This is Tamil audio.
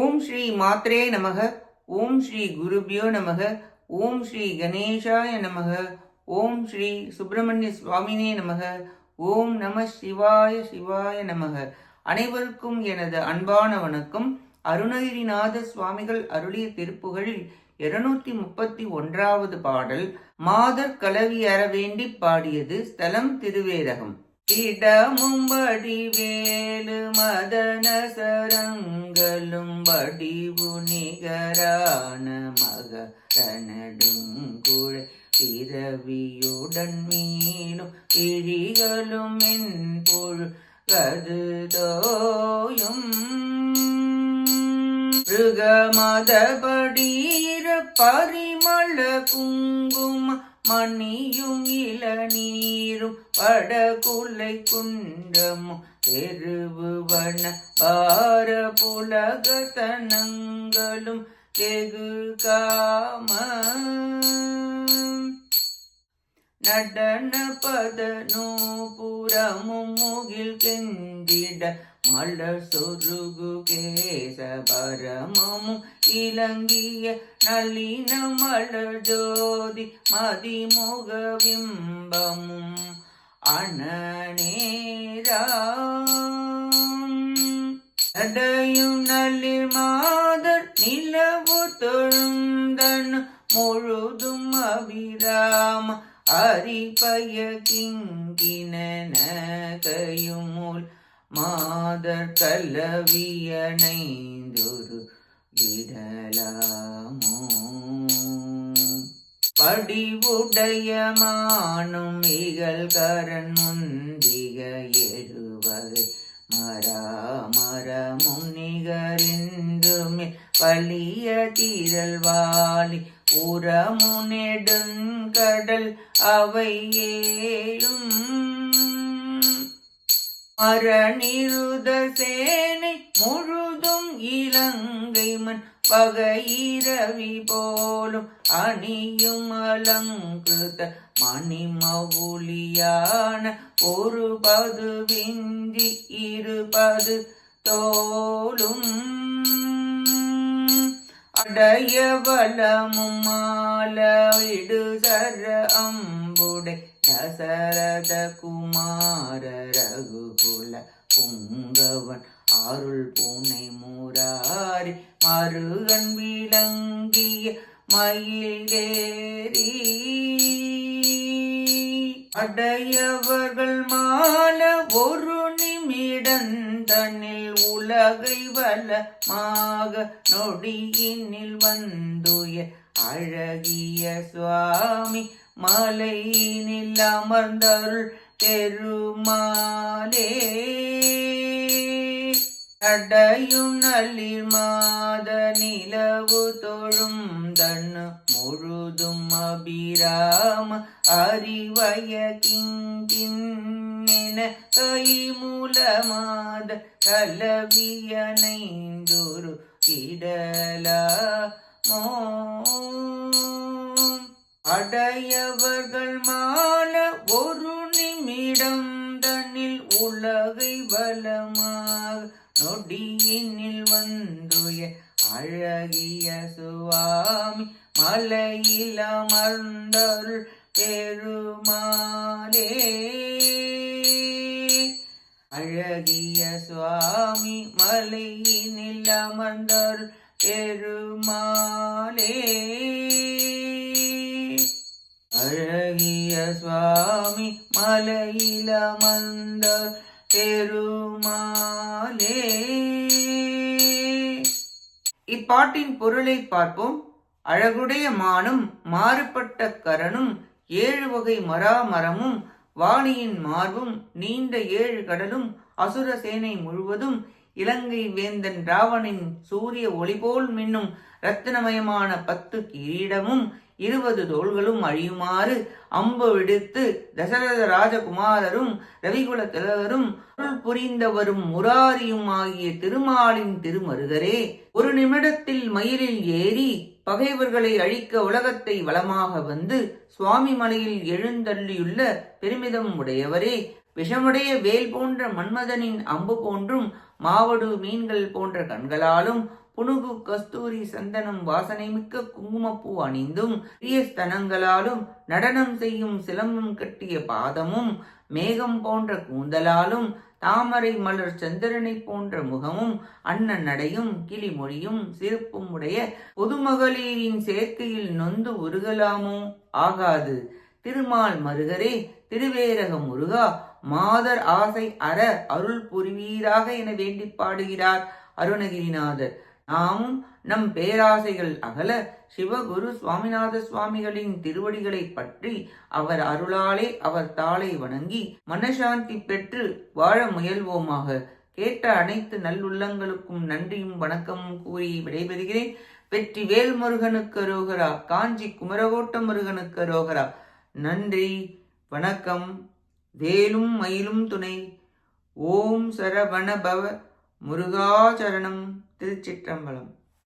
ஓம் ஸ்ரீ மாத்ரே நமக. ஓம் ஸ்ரீ குருபியோ நமக. ஓம் ஸ்ரீ கணேஷாய நமக. ஓம் ஸ்ரீ சுப்பிரமணிய சுவாமினே நமக. ஓம் நம சிவாய சிவாய நமக. அனைவருக்கும் எனது அன்பான வணக்கம். அருணகிரிநாத சுவாமிகள் அருளிய திருப்புகழில் இருநூத்தி முப்பத்தி ஒன்றாவது பாடல் மாதர் கலவி அற வேண்டி பாடியது ஸ்தலம் திருவேரகம். இடமும் வடிவேலு மதன சரங்களும் வடிவு நிகரான மகரனடுங்குழ பிறவியுடன் மீனும் கிழிகளும் என்பொழு கதுதோயும் மிருகமதபடீர பரிமள குங்கும மணியும் இளநீரும் படகுலை குண்டமும் தெருவுவன பார புலகதனங்களும் தெகு காம. நடன பத நூபுரமும் முகில் கெந்திட மலர் சொருகு கேசபரமும் இலங்கிய நளின மலர் ஜோதி மதிமுக பிம்பமும் அணநேராம் அடையும் நல்லிர் மாதர் நிலவு தொழுந்தன் முழுதும் அபிராம அரிபய கிங்கின கையுமுல் மாதர் கலவியனைந்தொரு விடலாமோ படிவுடைய மானும் இகழ் கரண் முந்திக எழுவகை மராமரமும் நிகரிந்துமே பழிய தீரல் வாலி உரமுனெடுங்கடல் அவை ஏழும் மரணிருத சேனை முழுதும் இலங்கை மண் பகையிரவி போலும் அணியும் அலங்கிருத மணிமவுலியான ஒரு பது விஞ்சி இருபது தோலும் அடைய வளமும் மாலவிடு சர அம்புடை தசரத குமார ரகுகுல பொங்கவன் அருள் பூனை மூராரி மருகன் விளங்கிய மயிலேறி அடையவர்கள் மான ஒரு உலகை வலமாக நொடியினில் வந்துய அழகிய சுவாமி மலையினில் அமர்ந்தருள் பெருமாளே. அடையும் நல்லிர் மாத நிலவு தொழும் தன்னு முழுதும் அபிராம அறிவய கிங்கின் கை மூலமாத கலவியனைந்தொரு இடலாமோ அடையவர்கள் மால ஒரு நிமிடம் தன்னில் உலகை வலமாக நொடியினில் வந்துய அழகிய சுவாமி மலையில் அமர்ந்தருள் பெருமாளே. அழகிய சுவாமி மலையினில் அமர்ந்தருள் பெருமாளே. அழகிய சுவாமி மலையில் அமர்ந்த பெருமாளே. இப்பாட்டின் பொருளை பார்ப்போம். அழகுடைய மானும் மாறுபட்ட கரனும் ஏழு வகை மராமரமும் வாணியின் மார்பும் நீண்ட ஏழு கடலும் அசுர சேனை முழுவதும் இலங்கை வேந்தன் ராவணின் சூரிய ஒளிபோல் மின்னும் ரத்தினமயமான பத்து கிரீடமும் இருபது தோள்களும் அழியுமாறு அம்பு விடுத்து தசரத ராஜகுமாரரும் ரவிகுல திலகரும் அருள் புரிந்தவரும் முராரியும் ஆகிய திருமாலின் திருமருகரே ஒரு நிமிடத்தில் மயிலில் ஏறி பகைவர்களை அழிக்க உலகத்தை வளமாக வந்து சுவாமி மலையில் எழுந்தள்ளியுள்ள பெருமிதம் உடையவரே விஷமுடைய வேல் போன்ற மன்மதனின் அம்பு போன்றும் மாவடு மீன்கள் போன்ற கண்களாலும் புனுகு கஸ்தூரி சந்தனம் வாசனை மிக்க குங்குமப்பூ அணிந்தும் பிரிய ஸ்தனங்களாலும் நடனம் செய்யும் சிலம்பம் கட்டிய பாதமும் மேகம் போன்ற கூந்தலாலும் தாமரை மலர் சந்திரனை போன்ற முகமும் அண்ணன் நடையும் கிளிமொழியும் சிறப்பும் உடைய பொதுமகளிரின் சேர்க்கையில் நொந்து உருகலாமோ? ஆகாது. திருமால் மருகரே திருவேரக முருகா மாதர் ஆசை அற அருள் புரிவீராக என வேண்டி பாடுகிறார் அருணகிரிநாதர். நாமும் நம் பேராசைகள் அகல சிவகுரு சுவாமிநாத சுவாமிகளின் திருவடிகளை பற்றி அவர் அருளாலே அவர் தாளை வணங்கி மனசாந்தி பெற்று வாழ முயல்வோமாக. கேட்ட அனைத்து நல்லுள்ளங்களுக்கும் நன்றியும் வணக்கமும் கூறி விடைபெறுகிறேன். வெற்றி வேல் முருகனுக்கு ரோகரா காஞ்சி குமரகோட்ட முருகனுக்கு ரோகரா நன்றி வணக்கம் வேலும் மயிலும் துணை. ஓம் சரவண பவ முருகாச்சரணம் திருச்சிற்றம்பலம்.